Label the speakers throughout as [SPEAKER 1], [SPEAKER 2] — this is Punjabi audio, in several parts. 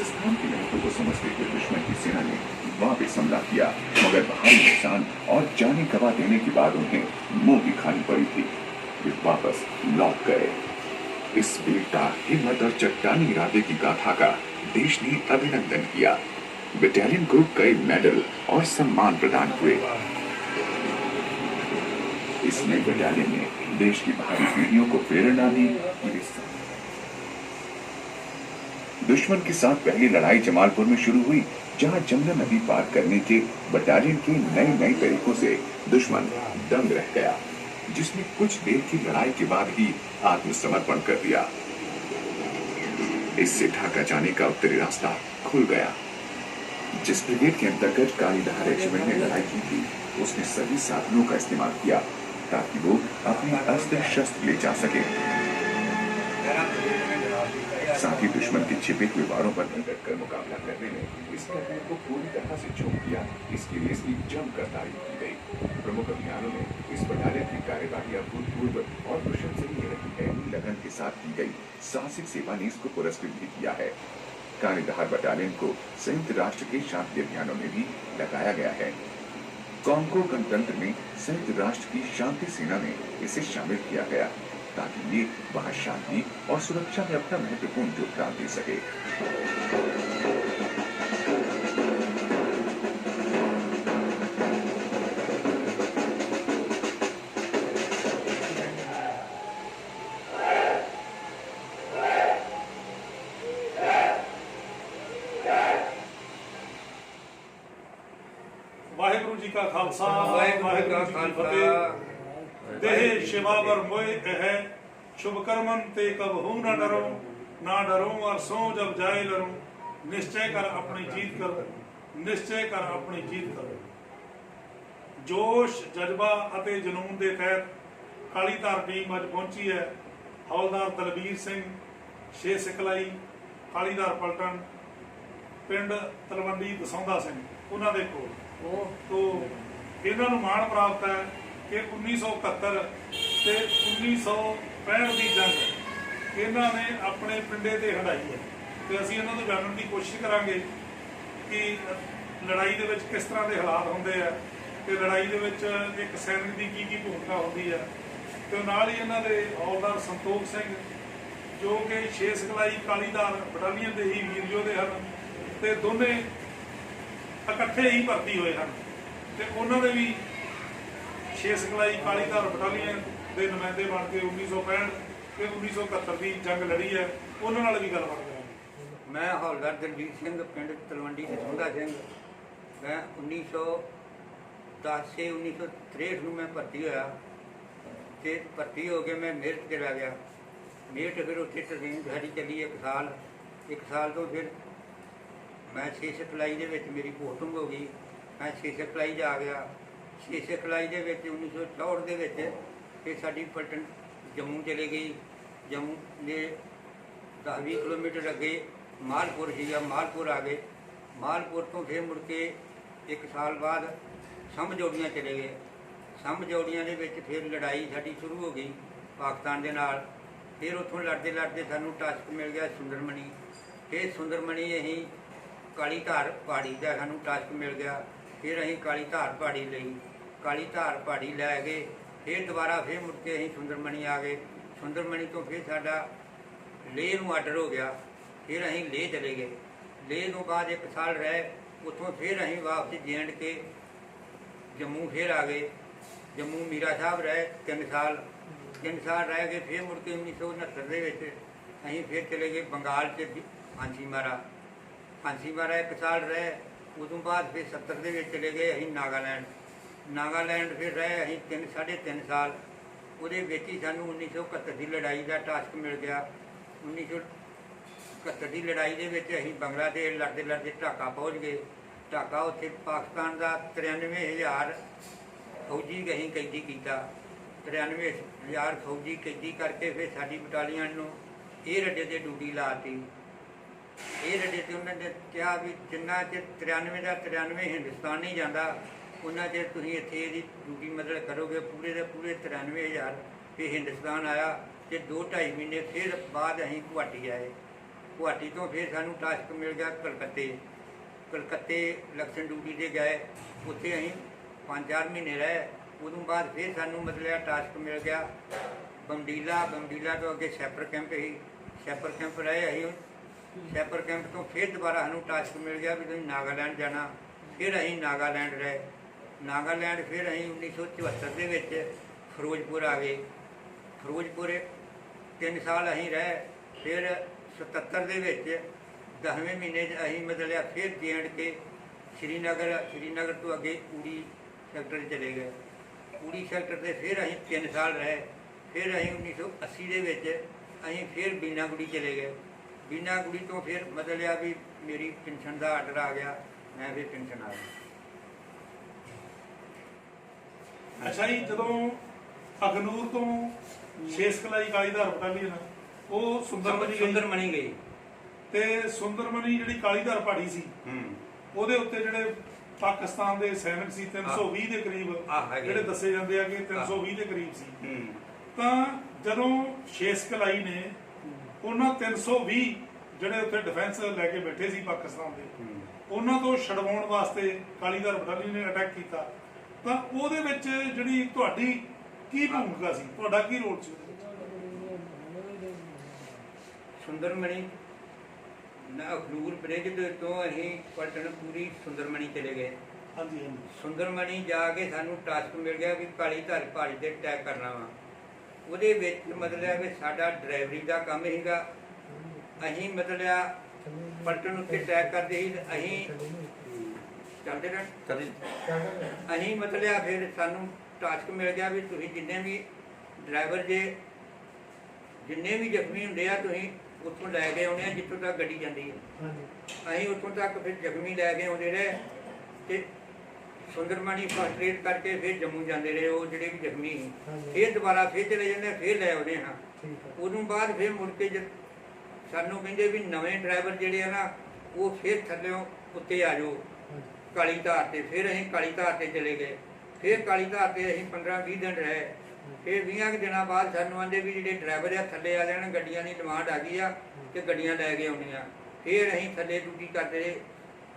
[SPEAKER 1] इस स्थान के महत्व को समझते हुए दुश्मन की सेना ने वापस हमला किया, मगर भारी नुकसान और जाने गवा देने के बाद उन्हें मुँह की खानी पड़ी थी। वे वापस लौट गए। इस वीरता हिम्मत और चट्टानी इरादे की गाथा का देश ने अभिनंदन किया। बटालियन को कई मेडल और सम्मान प्रदान हुए। इसमें बटालियन ने देश की भावी पीढ़ियों को प्रेरणा दी दुश्मन के साथ पहली लड़ाई जमालपुर में शुरू हुई, जहाँ जमुना नदी पार करने के बटालियन के नए नए तरीकों से दुश्मन दंग रह गया, जिसने कुछ देर की लड़ाई के बाद ही आत्मसमर्पण कर दिया। इससे ढाका जाने का उत्तरी रास्ता खुल गया। जिस ब्रिगेड के अंतर्गत कालीदहार रेजिमेंट ने लड़ाई की थी, उसने सभी साधनों का इस्तेमाल किया, ताकि वो अपने अस्त्र शस्त्र ले जा सके। साथ ही दुश्मन के छिपे हुए वारों पर नज़र कर मुकाबला करने में इस घटना को पूरी तरह से झोंक दिया। इसके लिए इसकी जमकर तारीफ़ की गई। प्रमुख अभियानों में इस बटालियन की कार्यवाही अभूतपूर्व और प्रशंसनीय रही है। लगन के साथ की गई। साहसिक सेवा ने इसको पुरस्कृत भी किया है। कानीदहार बटालियन को संयुक्त राष्ट्र के शांति अभियानों में भी लगाया गया है। कांगो गणतंत्र में संयुक्त राष्ट्र की शांति सेना में इसे शामिल किया गया। ताकि ये वहां शांति और सुरक्षा में अपना महत्वपूर्ण योगदान दे सके
[SPEAKER 2] ਵਾਹਿਗੁਰੂ ਜੀ ਕਾ ਖਾਲਸਾ
[SPEAKER 3] ਵਾਹਿਗੁਰੂ ਜੀ ਕਾ
[SPEAKER 2] ਕੀ
[SPEAKER 3] ਖਾਲਸਾ
[SPEAKER 2] ਫਤਿਹ ਦੇਹ ਸ਼ਿਵਾ ਵਰ ਮੋਇ ਹੈ ਸ਼ੁਭ ਕਰਮਨ ਤੇ ਕਬਹੂ ਨਾ ਡਰੋ ਨਾ ਡਰੋ ਔਰ ਸੋ ਜਬ ਜਾਏ ਲਰੋ। ਨਿਸ਼ਚੈ ਕਰ ਆਪਣੀ ਜੀਤ ਕਰ ਨਿਸ਼ਚੈ ਕਰ ਆਪਣੀ ਜੀਤ ਕਰ। ਜੋਸ਼ ਜਜ਼ਬਾ ਅਤੇ ਜਨੂਨ ਦੇ ਤਹਿਤ ਕਾਲੀ ਧਾਰ ਟੀਮ ਅੱਜ ਪਹੁੰਚੀ ਹੈ। ਹੌਲਦਾਰ ਦਲਬੀਰ ਸਿੰਘ ਛੇ ਸਿਕਲਾਈ ਕਾਲੀਦਾਰ ਪਲਟਨ ਪਿੰਡ ਤਲਵੰਡੀ ਦਸੌਂਦਾ ਸਿੰਘ ਉਹਨਾਂ ਦੇ ਕੋਲ। ਉਹ। ਤੋਂ ਇਹਨਾਂ ਨੂੰ ਮਾਣ ਪ੍ਰਾਪਤ ਹੈ ਕਿ 1971 ਤੇ ਪੈਣ ਦੀ ਜੰਗ। ਇਹਨਾਂ ਨੇ ਆਪਣੇ ਪਿੰਡੇ ਤੇ ਹੰਡਾਈ ਹੈ। ਤੇ ਅਸੀਂ ਇਹਨਾਂ ਨੂੰ ਜਾਣਨ ਦੀ ਕੋਸ਼ਿਸ਼ ਕਰਾਂਗੇ ਕਿ ਲੜਾਈ ਦੇ ਵਿੱਚ ਕਿਸ ਤਰ੍ਹਾਂ ਦੇ ਹਾਲਾਤ ਹੁੰਦੇ ਆ ਤੇ ਲੜਾਈ ਦੇ ਵਿੱਚ ਇੱਕ ਸੈਨਿਕ ਦੀ ਕੀ ਕੀ ਭੂਮਿਕਾ ਹੁੰਦੀ ਹੈ ਤੇ ਨਾਲ ਹੀ ਇਹਨਾਂ ਦੇ ਹੌਲਦਾਰ ਸੰਤੋਖ ਸਿੰਘ, ਜੋ ਕਿ ਛੇ ਸਿਖਲਾਈ ਕਾਲੀਦਾਰ ਬਟਾਲੀਅਨ ਦੇ ਹੀ ਵੀਰ ਯੋਧੇ ਹਨ ਤੇ ਦੋਨੇ ਇਕੱਠੇ ਹੀ ਭਰਤੀ ਹੋਏ ਹਨ। ਤੇ ਉਹਨਾਂ ਨੇ ਵੀ ਛੇ ਸਿਖਲਾਈ ਕਾਲੀਦਾਰ ਬਟਾਲੀਅਨ ਦੇ ਨੁਮਾਇੰਦੇ ਬਣ ਕੇ 1965 ਤੇ 1971 ਦੀ ਜੰਗ ਲੜੀ ਹੈ, ਉਹਨਾਂ ਨਾਲ ਵੀ ਗੱਲਬਾਤ ਕਰਾਂਗੇ।
[SPEAKER 3] ਮੈਂ ਹੌਲਦਾਰ ਦਲਜੀਤ ਸਿੰਘ, ਪਿੰਡ ਤਲਵੰਡੀ ਦਸੁੰਦਾ ਸਿੰਘ। ਮੈਂ 1910 ਸੇ 1963 ਨੂੰ ਮੈਂ ਭਰਤੀ ਹੋਇਆ ਤੇ ਭਰਤੀ ਹੋ ਕੇ ਮੈਂ ਮੇਰਠ ਚਲਾ ਗਿਆ। ਮੇਰਠ ਫਿਰ ਉੱਥੇ ਟ੍ਰੇਨਿੰਗ ਸਾਡੀ ਚੱਲੀ ਇੱਕ ਸਾਲ। ਇੱਕ ਸਾਲ ਤੋਂ ਫਿਰ ਮੈਂ ਛੇ ਸਿਖਲਾਈ ਦੇ ਵਿੱਚ ਮੇਰੀ ਪੋਸਟਿੰਗ ਹੋ ਗਈ। ਮੈਂ ਛੇ ਸਿਖਲਾਈ ਜਾ ਗਿਆ। ਛੇ ਸਿਖਲਾਈ ਦੇ ਵਿੱਚ 1964 ਦੇ ਵਿੱਚ ਫਿਰ ਸਾਡੀ ਪਲਟਨ ਜੰਮੂ ਚਲੇ ਗਈ। ਜੰਮੂ ਦੇ 10-20 ਕਿਲੋਮੀਟਰ ਅੱਗੇ ਮਾਲਪੁਰ ਸੀਗਾ, ਮਾਲਪੁਰ ਆ ਗਏ। ਮਾਲਪੁਰ ਤੋਂ ਫਿਰ ਮੁੜ ਕੇ ਇੱਕ ਸਾਲ ਬਾਅਦ ਸਮਝੌੜੀਆਂ ਚਲੇ ਗਏ। ਸਮਝੌੜੀਆਂ ਦੇ ਵਿੱਚ ਫਿਰ ਲੜਾਈ ਸਾਡੀ ਸ਼ੁਰੂ ਹੋ ਗਈ ਪਾਕਿਸਤਾਨ ਦੇ ਨਾਲ। ਫਿਰ ਉੱਥੋਂ ਲੜਦੇ ਲੜਦੇ ਸਾਨੂੰ ਟਾਸਕ ਮਿਲ ਗਿਆ ਸੁੰਦਰਮਣੀ। ਫਿਰ ਸੁੰਦਰਮਣੀ ਅਸੀਂ ਕਾਲੀ ਧਾਰ ਪਹਾੜੀ ਦਾ ਸਾਨੂੰ ਟਾਸਕ ਮਿਲ ਗਿਆ। ਫਿਰ ਅਸੀਂ ਕਾਲੀ ਧਾਰ ਪਹਾੜੀ ਲਈ। ਕਾਲੀ ਧਾਰ ਪਹਾੜੀ ਲੈ ਗਏ ਫਿਰ ਦੁਬਾਰਾ ਫਿਰ ਮੁੜ ਕੇ ਅਸੀਂ ਸੁੰਦਰਮਣੀ ਆ ਗਏ। ਸੁੰਦਰਮਣੀ ਤੋਂ ਫਿਰ ਸਾਡਾ ਲੇਹ ਨੂੰ ਆਰਡਰ ਹੋ ਗਿਆ। ਫਿਰ ਅਸੀਂ ਲੇਹ ਚਲੇ ਗਏ। ਲੇਹ ਤੋਂ ਬਾਅਦ ਇੱਕ ਸਾਲ ਰਹੇ, ਉੱਥੋਂ ਫਿਰ ਅਸੀਂ ਵਾਪਸ ਜੈਂਡ ਕੇ ਜੰਮੂ ਫਿਰ ਆ ਗਏ। ਜੰਮੂ ਮੀਰਾ ਸਾਹਿਬ ਰਹੇ ਤਿੰਨ ਸਾਲ। ਤਿੰਨ ਸਾਲ ਰਹਿ ਗਏ ਫਿਰ ਮੁੜ ਕੇ 1969 ਦੇ ਵਿੱਚ ਅਸੀਂ ਫਿਰ ਚਲੇ ਗਏ ਬੰਗਾਲ ਚ ਫਾਂਸੀ ਮਾਰਾ। ਫਾਂਸੀ ਮਾਰਾ ਇੱਕ ਸਾਲ ਰਹੇ, ਉਦੋਂ ਬਾਅਦ ਫਿਰ 70 ਦੇ ਵਿੱਚ ਚਲੇ ਗਏ ਅਸੀਂ ਨਾਗਾਲੈਂਡ। ਨਾਗਾਲੈਂਡ ਫਿਰ ਰਹੇ ਅਸੀਂ ਤਿੰਨ, ਸਾਢੇ ਤਿੰਨ ਸਾਲ। ਉਹਦੇ ਵਿੱਚ ਹੀ ਸਾਨੂੰ 1971 ਦੀ ਲੜਾਈ ਦਾ ਟਾਸਕ ਮਿਲ ਗਿਆ। 1971 ਦੀ ਲੜਾਈ ਦੇ ਵਿੱਚ ਅਸੀਂ ਬੰਗਲਾਦੇਸ਼ ਲੜਦੇ ਲੜਦੇ ਢਾਕਾ ਪਹੁੰਚ ਗਏ। ਢਾਕਾ ਉੱਥੇ ਪਾਕਿਸਤਾਨ ਦਾ 93000 ਫੌਜੀ ਅਸੀਂ ਕੈਦੀ ਕੀਤਾ। 93000 ਫੌਜੀ ਕੈਦੀ ਕਰਕੇ ਫਿਰ ਸਾਡੀ ਬਟਾਲੀਅਨ ਨੂੰ ਇਹ ਰੱਡੇ ਤੇ ਡਿਊਟੀ ਲਾਤੀ ਇਹ ਰੱਡੇ ਤੇ ਉਹਨਾਂ ਨੇ ਕਿਹਾ ਵੀ ਜਿੰਨਾ ਚ 93 ਦਾ 93 ਹਿੰਦੁਸਤਾਨ ਨਹੀਂ ਜਾਂਦਾ ਉਹਨਾਂ ਚਿਰ ਤੁਸੀਂ ਇੱਥੇ ਇਹਦੀ ਡਿਊਟੀ ਮਤਲਬ ਕਰੋਗੇ, ਪੂਰੇ ਦੇ ਪੂਰੇ 93000 ਫਿਰ ਹਿੰਦੁਸਤਾਨ ਆਇਆ ਤੇ 2 2.5 ਮਹੀਨੇ ਫਿਰ ਬਾਅਦ ਅਸੀਂ ਗੁਹਾਟੀ ਆਏ। ਗੁਹਾਟੀ ਤੋਂ ਫਿਰ ਸਾਨੂੰ ਟਾਸਕ ਮਿਲ ਗਿਆ ਕਲਕੱਤੇ। ਕਲਕੱਤੇ ਇਲੈਕਸ਼ਨ ਡਿਊਟੀ ਤੇ ਗਏ। ਉੱਥੇ ਅਸੀਂ 5-4 ਮਹੀਨੇ ਰਹੇ। ਉਦੋਂ ਬਾਅਦ ਫਿਰ ਸਾਨੂੰ ਮਤਲਬ ਟਾਸਕ ਮਿਲ ਗਿਆ। ਬੰਡੀਲਾ ਬੰਡੀਲਾ ਤੋਂ ਅੱਗੇ ਸ਼ੈਪਰ ਕੈਂਪ ਸੀ। ਸ਼ੈਪਰ ਕੈਂਪ ਰਹੇ ਅਸੀਂ ਸ਼ੈਪਰ ਕੈਂਪ ਤੋਂ ਫਿਰ ਦੁਬਾਰਾ ਸਾਨੂੰ ਟਾਸਕ ਮਿਲ ਗਿਆ ਵੀ ਤੁਸੀਂ ਨਾਗਾਲੈਂਡ ਜਾਣਾ। ਫਿਰ ਅਸੀਂ ਨਾਗਾਲੈਂਡ ਰਹੇ। ਨਾਗਾਲੈਂਡ ਫਿਰ ਅਸੀਂ 1974 ਦੇ ਵਿੱਚ ਫਿਰੋਜ਼ਪੁਰ ਆ ਗਏ। ਫਿਰੋਜ਼ਪੁਰ ਤਿੰਨ ਸਾਲ ਅਸੀਂ ਰਹੇ, ਫਿਰ 77 ਦੇ ਵਿੱਚ 10ਵੇਂ ਮਹੀਨੇ 'ਚ ਅਸੀਂ ਮਤਲਬ ਫਿਰ ਜੇਐਂਡ ਕੇ ਸ਼੍ਰੀਨਗਰ ਸ਼੍ਰੀਨਗਰ ਤੋਂ ਅੱਗੇ ਊੜੀ ਸੈਕਟਰ ਚਲੇ ਗਏ। ਊੜੀ ਸੈਕਟਰ ਤੇ ਫਿਰ ਅਸੀਂ 3 ਸਾਲ ਰਹੇ, ਫਿਰ ਅਸੀਂ 1980 ਦੇ ਵਿੱਚ ਅਸੀਂ ਫਿਰ ਬੀਨਾਗੁੜੀ ਚਲੇ ਗਏ। ਬੀਨਾਗੁੜੀ ਤੋਂ ਫਿਰ ਮਤਲਬ ਆ ਵੀ ਮੇਰੀ ਪੈਨਸ਼ਨ ਦਾ ਆਰਡਰ ਆ ਗਿਆ, ਮੈਂ ਫਿਰ ਪੈਨਸ਼ਨ ਆ ਗਈ।
[SPEAKER 2] ਅੱਛਾ ਜੀ ਜਦੋਂ ਅਗਨੂਰ ਤੋਂ ਸ਼ੇਸ਼ ਕਲਾਈ ਕਾਲੀਧਾਰ ਬਟਾਲੀਅਨ ਉਹ ਸੁੰਦਰਮਣੀ
[SPEAKER 3] ਸੁੰਦਰ
[SPEAKER 2] ਗਈ।
[SPEAKER 3] ਮਣੀ ਗਈ।
[SPEAKER 2] ਤੇ ਸੁੰਦਰਮਣੀ ਜਿਹੜੀ ਕਾਲੀਧਾਰ ਪਹਾੜੀ ਸੀ
[SPEAKER 3] ਹੂੰ।
[SPEAKER 2] ਉਹਦੇ ਉੱਤੇ ਜਿਹੜੇ ਪਾਕਿਸਤਾਨ ਦੇ ਸੈਨਿਕ ਸੀ 320 ਦੇ ਕਰੀਬ
[SPEAKER 3] ਆਹ ਹੈਗੇ।
[SPEAKER 2] ਜਿਹੜੇ ਦੱਸੇ ਜਾਂਦੇ ਆ ਕਿ 320 ਦੇ ਕਰੀਬ ਸੀ।
[SPEAKER 3] ਹੂੰ।
[SPEAKER 2] ਤਾਂ ਜਦੋਂ ਸ਼ੇਸ਼ ਕਲਾਈ ਨੇ ਉਹਨਾਂ 320 ਜਿਹੜੇ ਉੱਥੇ ਡਿਫੈਂਸ ਲੈ ਕੇ ਬੈਠੇ ਸੀ ਪਾਕਿਸਤਾਨ ਦੇ ਉਹਨਾਂ ਤੋਂ ਛਡਵਾਉਣ ਵਾਸਤੇ ਕਾਲੀਦਾਰ ਬਟਾਲੀਅਨ ਨੇ ਅਟੈਕ ਕੀਤਾ। ਤਾਂ ਉਹਦੇ ਵਿੱਚ ਜਿਹੜੀ ਤੁਹਾਡੀ ਕੀ ਭੂਮਿਕਾ ਸੀ? ਤੁਹਾਡਾ ਕੀ ਰੋਲ ਸੀ?
[SPEAKER 3] ਸੁੰਦਰਮਣੀ। ਨਾ ਅਖਨੂਰ ਬ੍ਰਿਜ ਦੇ ਤੋਂ ਅਸੀਂ ਪਲਟਨ ਪੂਰੀ ਸੁੰਦਰਮਣੀ ਚਲੇ ਗਏ।
[SPEAKER 2] ਹਾਂਜੀ ਹਾਂਜੀ।
[SPEAKER 3] ਸੁੰਦਰਮਣੀ ਜਾ ਕੇ ਸਾਨੂੰ ਟਾਸਕ ਮਿਲ ਗਿਆ ਵੀ ਕਾਲੀ ਧਰ ਪਹਾੜੀ ਤੇ ਅਟੈਕ ਕਰਨਾ ਵਾ। ਉਹਦੇ ਵਿੱਚ ਮਤਲਬ ਹੈ ਵੀ ਸਾਡਾ ਡਰਾਈਵਰੀ ਦਾ ਕੰਮ ਸੀਗਾ। ਅਸੀਂ ਮਤਲਬ ਆ ਪਲਟਨ ਉੱਤੇ ਅਟੈਕ ਕਰਦੇ ਸੀ ਅਸੀਂ ਚੱਲਦੇ ਰਹੇ ਅਸੀਂ ਮਤਲਬ ਆ ਫਿਰ ਸਾਨੂੰ ਟਾਸਕ ਮਿਲ ਗਿਆ ਵੀ ਤੁਸੀਂ ਜਿੰਨੇ ਵੀ ਡਰਾਈਵਰ ਜੇ ਜਿੰਨੇ ਵੀ ਜ਼ਖਮੀ ਹੁੰਦੇ ਆ ਤੁਸੀਂ ਉੱਥੋਂ ਲੈ ਕੇ ਆਉਣੇ ਆ ਜਿੱਥੋਂ ਤੱਕ ਗੱਡੀ ਜਾਂਦੀ ਹੈ ਅਸੀਂ ਉੱਥੋਂ ਤੱਕ ਫਿਰ ਜ਼ਖਮੀ ਲੈ ਕੇ ਆਉਂਦੇ ਰਹੇ ਤੇ ਸੁੰਦਰਮਣੀ ਫਸਟ ਏਡ ਕਰਕੇ ਫਿਰ ਜੰਮੂ ਜਾਂਦੇ ਰਹੇ ਉਹ ਜਿਹੜੇ ਵੀ ਜ਼ਖਮੀ ਸੀ। ਫਿਰ ਦੁਬਾਰਾ ਫਿਰ ਚਲੇ ਜਾਂਦੇ ਫਿਰ ਲੈ ਆਉਂਦੇ ਹਾਂ। ਉਦੋਂ ਬਾਅਦ ਫਿਰ ਮੁੜ ਕੇ ਜਦ ਸਾਨੂੰ ਕਹਿੰਦੇ ਵੀ ਨਵੇਂ ਡਰਾਈਵਰ ਜਿਹੜੇ ਆ ਨਾ ਉਹ ਫਿਰ ਥੱਲਿਓਂ ਉੱਤੇ ਆ ਜਾਓ। ਕਾਲੀ ਧਾਰ ਤੇ, ਫਿਰ ਅਸੀਂ ਕਾਲੀ ਧਾਰ ਤੇ ਚਲੇ ਗਏ। ਫਿਰ ਕਾਲੀ ਧਾਰ ਤੇ ਅਸੀਂ 15 20 ਦਿਨ ਰਹੇ। ਫਿਰ 20 ਦਿਨਾਂ ਬਾਅਦ ਸਾਨੂੰ ਆਂਦੇ ਵੀ ਜਿਹੜੇ ਡਰਾਈਵਰ ਆ, ਥੱਲੇ ਆ ਜਾਣ, ਗੱਡੀਆਂ ਦੀ ਡਿਮਾਂਡ ਆ ਗਈ ਆ ਤੇ ਗੱਡੀਆਂ ਲੈ ਕੇ ਆਉਣੀਆਂ। ਫਿਰ ਅਸੀਂ ਥੱਲੇ ਡਿਊਟੀ ਕਰਦੇ ਰਹੇ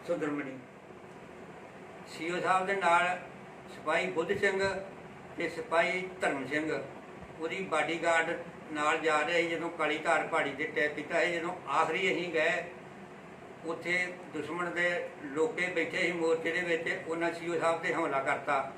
[SPEAKER 3] ਸੁੰਦਰਮਣੀ। ਸੀਓ ਸਾਹਿਬ ਦੇ ਨਾਲ ਸਿਪਾਹੀ ਬੁੱਧ ਸਿੰਘ ਤੇ ਸਿਪਾਹੀ ਧਰਮ ਸਿੰਘ। ਉਹਦੀ ਬਾਡੀਗਾਰਡ ਨਾਲ ਜਾ ਰਹੇ ਸੀ ਜਦੋਂ ਕਾਲੀ ਧਾਰ ਪਹਾੜੀ ਤੇ ਟੈਕ ਕੀਤਾ ਸੀ, ਜਦੋਂ ਆਖਰੀ ਅਸੀਂ ਗਏ ਉੱਥੇ ਦੁਸ਼ਮਣ ਦੇ ਲੋਕੇ ਬੈਠੇ ਸੀ ਮੋਰਚੇ ਦੇ ਵਿੱਚ, ਉਹਨਾਂ ਸੀਓ ਸਾਹਿਬ ਤੇ ਹਮਲਾ ਕਰਤਾ।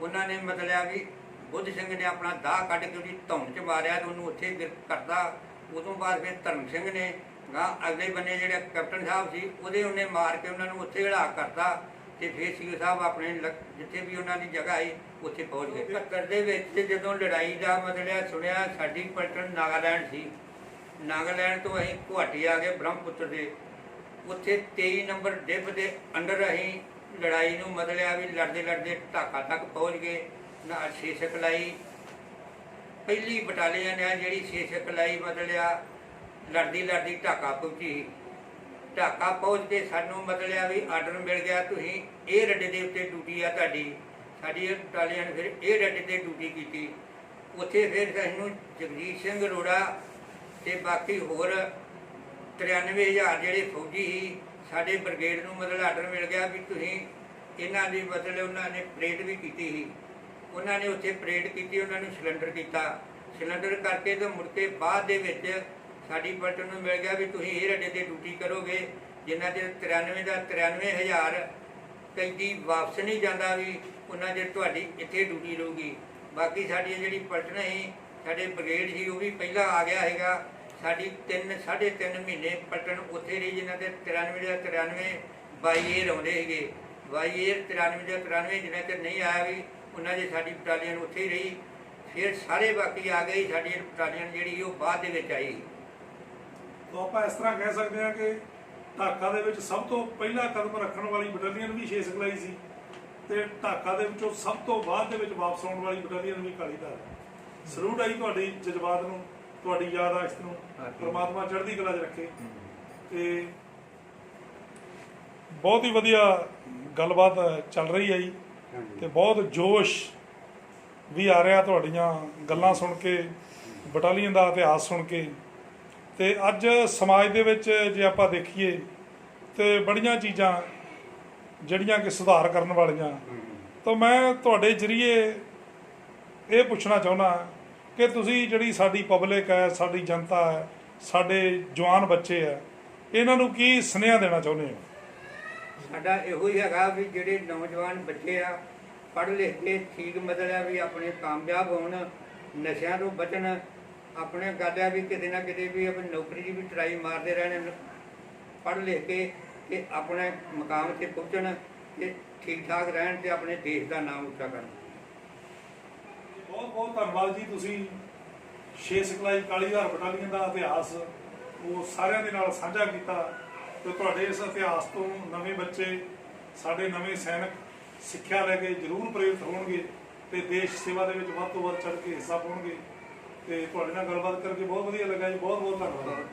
[SPEAKER 3] ਉਹਨਾਂ ਨੇ ਮਤਲਬ ਵੀ ਬੁੱਧ ਸਿੰਘ ਨੇ ਆਪਣਾ ਦਾਹ ਕੱਢ ਕੇ ਉਹਦੀ ਧੌਣ 'ਚ ਮਾਰਿਆ ਤੇ ਉਹਨੂੰ ਉੱਥੇ ਗਿਰ ਕਰਤਾ। ਉਦੋਂ ਬਾਅਦ ਫਿਰ ਧਰਮ ਸਿੰਘ ਨੇ ਗਾਂ ਅਗਲੇ ਬੰਨੇ ਜਿਹੜੇ ਕੈਪਟਨ ਸਾਹਿਬ ਸੀ, ਉਹਦੇ ਉਹਨੇ ਮਾਰ ਕੇ ਉਹਨਾਂ ਨੂੰ ਉੱਥੇ ਹਿਲਾ ਕਰਤਾ ਤੇ ਫਿਰ ਸੀਓ ਸਾਹਿਬ ਆਪਣੇ ਲ- ਜਿੱਥੇ ਵੀ ਉਹਨਾਂ ਦੀ ਜਗ੍ਹਾ ਸੀ, ਉੱਥੇ ਪਹੁੰਚ ਗਏ। 71 ਦੇ ਵਿੱਚ ਜਦੋਂ ਲੜਾਈ ਦਾ ਮਤਲਬ ਸੁਣਿਆ ਸਾਡੀ ਪਲਟਨ ਨਾਗਾਲੈਂਡ ਸੀ। ਨਾਗਾਲੈਂਡ ਤੋਂ ਅਸੀਂ ਗੁਹਾਟੀ ਆ ਗਏ ਬ੍ਰਹਮਪੁੱਤਰ ਦੇ। ਉੱਥੇ 23 ਨੰਬਰ ਡਿੱਬ ਦੇ ਅੰਡਰ ਅਸੀਂ ਲੜਾਈ ਨੂੰ ਮਤਲਬ ਆ ਵੀ ਲੜਦੇ ਲੜਦੇ ਢਾਕਾ ਤੱਕ ਪਹੁੰਚ ਗਏ ਨਾਲ ਸ਼ੀਸ਼ਕ ਲਾਈ ਪਹਿਲੀ ਬਟਾਲੀਅਨ ਆ ਜਿਹੜੀ ਸ਼ੀਸ਼ਕ ਲਾਈ ਮਤਲਬ ਆ ਲੜਦੀ ਲੜਦੀ ਢਾਕਾ ਪਹੁੰਚੀ। ਢਾਕਾ ਪਹੁੰਚ ਕੇ ਸਾਨੂੰ ਮਤਲਬ ਆ ਵੀ ਆਰਡਰ ਮਿਲ ਗਿਆ, ਤੁਸੀਂ ਇਹ ਰੱਡੇ ਦੇ ਉੱਤੇ ਡਿਊਟੀ ਆ ਤੁਹਾਡੀ। ਸਾਡੀ ਇਹ ਬਟਾਲੀਅਨ ਫਿਰ ਇਹ ਰੱਡੇ ਤੇ ਡਿਊਟੀ ਕੀਤੀ। ਉੱਥੇ ਫਿਰ ਸਾਨੂੰ ਜਗਜੀਤ ਸਿੰਘ ਅਰੋੜਾ ਤੇ ਬਾਕੀ ਹੋਰ 93000 ਜਿਹੜੇ ਫੌਜੀ ਸੀ, ਸਾਡੇ ਬ੍ਰਿਗੇਡ ਨੂੰ ਮਤਲਬ ਆਰਡਰ ਮਿਲ ਗਿਆ ਵੀ ਤੁਸੀਂ ਇਹਨਾਂ ਦੀ ਮਤਲਬ ਉਹਨਾਂ ਨੇ ਪਰੇਡ ਵੀ ਕੀਤੀ ਸੀ। ਉਹਨਾਂ ਨੇ ਉੱਥੇ ਪਰੇਡ ਕੀਤੀ, ਉਹਨਾਂ ਨੂੰ ਸਿਲੰਡਰ ਕੀਤਾ। ਸਿਲੰਡਰ ਕਰਕੇ ਤੇ ਮੁੜ ਕੇ ਬਾਅਦ ਦੇ ਵਿੱਚ ਸਾਡੀ ਪਲਟਨ ਨੂੰ ਮਿਲ ਗਿਆ ਵੀ ਤੁਸੀਂ ਇਹ ਰੱਡੇ ਤੇ ਡਿਊਟੀ ਕਰੋਗੇ, ਜਿਨ੍ਹਾਂ ਦੇ 93 ਦਾ 93000 ਕੈਦੀ ਵਾਪਸ ਨਹੀਂ ਜਾਂਦਾ ਵੀ ਉਹਨਾਂ ਚਿਰ ਤੁਹਾਡੀ ਇੱਥੇ ਡਿਊਟੀ ਰਹੂਗੀ। ਬਾਕੀ ਸਾਡੀ ਜਿਹੜੀ ਪਲਟਨ ਸੀ, ਸਾਡੇ ਬ੍ਰਿਗੇਡ ਸੀ, ਉਹ ਵੀ ਪਹਿਲਾਂ ਆ ਗਿਆ ਹੈਗਾ। ਸਾਡੀ 3 3.5 ਮਹੀਨੇ ਪਲਟਨ ਉੱਥੇ ਰਹੀ ਜਿਨ੍ਹਾਂ ਦੇ 93 ਦਾ 93 ਬਾਈ ਏਅਰ ਆਉਂਦੇ ਸੀਗੇ। ਬਾਈ ਏਅਰ 93 ਦਾ 93 ਜਿਨ੍ਹਾਂ ਚਿਰ ਨਹੀਂ ਆਇਆ ਵੀ, ਉਹਨਾਂ ਦੀ ਸਾਡੀ ਬਟਾਲੀਅਨ ਉੱਥੇ ਹੀ ਰਹੀ। ਫਿਰ ਸਾਰੇ ਬਾਕੀ ਆ ਗਏ, ਸਾਡੀ ਬਟਾਲੀਅਨ ਜਿਹੜੀ ਉਹ ਬਾਅਦ ਦੇ ਵਿੱਚ ਆਈ।
[SPEAKER 2] ਤਾਂ ਆਪਾਂ ਇਸ ਤਰ੍ਹਾਂ ਕਹਿ ਸਕਦੇ ਹਾਂ ਕਿ ਢਾਕਾ ਦੇ ਵਿੱਚ ਸਭ ਤੋਂ ਪਹਿਲਾ ਕਦਮ ਰੱਖਣ ਵਾਲੀ ਬਟਾਲੀਅਨ ਵੀ ਛੇ ਸਿਖਲਾਈ ਸੀ ਤੇ ਢਾਕਾ ਦੇ ਵਿੱਚੋਂ ਸਭ ਤੋਂ ਬਾਅਦ ਦੇ ਵਿੱਚ ਵਾਪਸ ਆਉਣ ਵਾਲੀ ਬਟਾਲੀਅਨ ਵੀ ਕਾਲੀਦਾਰ ਸਲੂਟ ਆਈ ਤੁਹਾਡੀ ਜਜ਼ਬਾਤ ਨੂੰ। ਤੁਹਾਡੀ ਯਾਦ ਆਸ਼ਤ ਨੂੰ।
[SPEAKER 3] ਹਾਂਜੀ।
[SPEAKER 2] ਪ੍ਰਮਾਤਮਾ ਚੜ੍ਹਦੀ ਕਲਾ 'ਚ ਰੱਖੇ। ਤੇ ਬਹੁਤ ਹੀ ਵਧੀਆ ਗੱਲਬਾਤ ਚੱਲ ਰਹੀ ਹੈ ਜੀ। ਤੇ ਬਹੁਤ ਜੋਸ਼ ਵੀ ਆ ਰਿਹਾ ਤੁਹਾਡੀਆਂ ਗੱਲਾਂ ਸੁਣ ਕੇ ਬਟਾਲੀਅਨ ਦਾ ਇਤਿਹਾਸ ਸੁਣ ਕੇ। ਤੇ ਅੱਜ ਸਮਾਜ ਦੇ ਵਿੱਚ ਜੇ ਆਪਾਂ ਦੇਖੀਏ ਤੇ ਬੜੀਆਂ ਚੀਜ਼ਾਂ ਜਿਹੜੀਆਂ ਕਿ ਸੁਧਾਰ ਕਰਨ ਵਾਲੀਆਂ। ਤਾਂ ਮੈਂ ਤੁਹਾਡੇ ਜਰੀਏ ਇਹ ਪੁੱਛਣਾ ਚਾਹੁੰਦਾ ਕਿ ਤੁਸੀਂ ਜਿਹੜੀ ਸਾਡੀ ਪਬਲਿਕ ਹੈ, ਸਾਡੀ ਜਨਤਾ ਹੈ, ਸਾਡੇ ਜਵਾਨ ਬੱਚੇ ਹੈ, ਇਹਨਾਂ ਨੂੰ ਕੀ ਸੁਨੇਹਾ ਦੇਣਾ ਚਾਹੁੰਦੇ ਹੋ?
[SPEAKER 3] ਸਾਡਾ ਇਹੋ ਹੀ ਹੈਗਾ ਵੀ ਜਿਹੜੇ ਨੌਜਵਾਨ ਬੱਚੇ ਆ, ਪੜ੍ਹ ਲਿਖ ਕੇ ਠੀਕ ਮਤਲਬ ਹੈ ਵੀ ਆਪਣੇ ਕਾਮਯਾਬ ਹੋਣ, ਨਸ਼ਿਆਂ ਤੋਂ ਬਚਣ, ਆਪਣੇ ਗੱਲ ਹੈ ਵੀ ਕਿਤੇ ਨਾ ਕਿਤੇ ਵੀ ਆਪਣੀ ਨੌਕਰੀ ਦੀ ਵੀ ਟਰਾਈ ਮਾਰਦੇ ਰਹਿਣ, ਪੜ੍ਹ ਲਿਖ ਕੇ ਤੇ ਆਪਣੇ ਮਕਾਮ ਤੇ ਪਹੁੰਚਣ ਤੇ ਠੀਕ ਠਾਕ ਰਹਿਣ ਤੇ ਆਪਣੇ ਦੇਸ਼ ਦਾ ਨਾਮ ਉੱਚਾ ਕਰਨ।
[SPEAKER 2] ਬਹੁਤ ਬਹੁਤ ਧੰਨਵਾਦ ਜੀ ਤੁਸੀਂ ਛੇ ਸਿਖਲਾਈ ਕਾਲੀਧਾਰ ਬਟਾਲੀਅਨ ਦਾ ਇਤਿਹਾਸ ਉਹ ਸਾਰਿਆਂ ਦੇ ਨਾਲ ਸਾਂਝਾ ਕੀਤਾ ਤੇ ਤੁਹਾਡੇ ਇਸ ਇਤਿਹਾਸ ਤੋਂ ਨਵੇਂ ਬੱਚੇ, ਸਾਡੇ ਨਵੇਂ ਸੈਨਿਕ ਸਿੱਖਿਆ ਲੈ ਕੇ ਜ਼ਰੂਰ ਪ੍ਰੇਰਿਤ ਹੋਣਗੇ ਤੇ ਦੇਸ਼ ਸੇਵਾ ਦੇ ਵਿੱਚ ਵੱਧ ਤੋਂ ਵੱਧ ਚੜ੍ਹ ਕੇ ਹਿੱਸਾ ਪਾਉਣਗੇ ਤੇ ਤੁਹਾਡੇ ਨਾਲ ਗੱਲਬਾਤ ਕਰਕੇ ਬਹੁਤ ਵਧੀਆ ਲੱਗਾ ਜੀ,
[SPEAKER 3] ਬਹੁਤ ਬਹੁਤ ਧੰਨਵਾਦ।